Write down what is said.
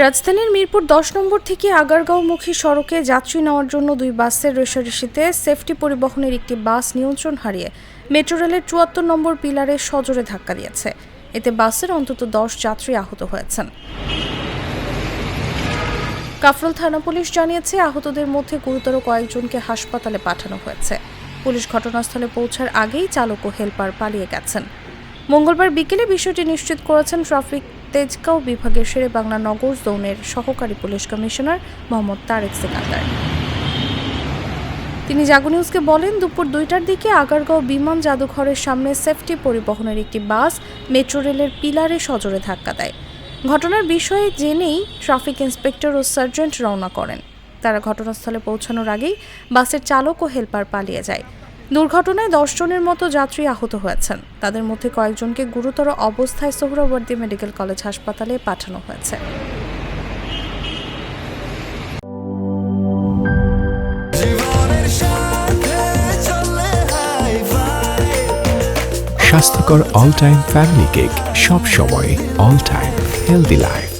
রাজধানীর মিরপুর দশ নম্বর থেকে আগারগাঁওমুখী সড়কে যাত্রী নেওয়ার জন্য দুই বাসের রেশারেশিতে সেফটি পরিবহনের একটি বাস নিয়ন্ত্রণ হারিয়ে মেট্রো রেলের চুয়াত্তর নম্বর পিলারে সজোরে ধাক্কা দিয়েছে। এতে বাসের অন্তত দশ যাত্রী আহত হয়েছেন। কাফরুল থানা পুলিশ জানিয়েছে, আহতদের মধ্যে গুরুতর কয়েকজনকে হাসপাতালে পাঠানো হয়েছে। পুলিশ ঘটনাস্থলে পৌঁছার আগেই চালক ও হেলপার পালিয়ে গেছেন। মঙ্গলবার বিকেলে বিষয়টি নিশ্চিত করেছেন ট্রাফিক তেজগাঁও বিভাগের শেরে বাংলা নগর জোনের সহকারী পুলিশ কমিশনার মোহাম্মদ তারেক সিকান্দার। তিনি জাগো নিউজকে বলেন, দুপুর দুইটার দিকে আগারগাঁও বিমান জাদুঘরের সামনে সেফটি পরিবহনের একটি বাস মেট্রো রেলের পিলারে সজোরে ধাক্কা দেয়। ঘটনার বিষয়ে জেনেই ট্রাফিক ইন্সপেক্টর ও সার্জেন্ট রওনা করেন। তারা ঘটনাস্থলে পৌঁছানোর আগেই বাসের চালক ও হেলপার পালিয়ে যায়। দুর্ঘটনায় দশ জনের মতো যাত্রী আহত হয়েছেন। তাদের মধ্যে কয়েকজনকে গুরুতর অবস্থায় সোহরাওয়ার্দী মেডিকেল কলেজ হাসপাতালে পাঠানো হয়েছে। স্বাস্থ্যকর অল টাইম ফ্যামিলি কেক সব সময় অল টাইম হেলদি লাইফ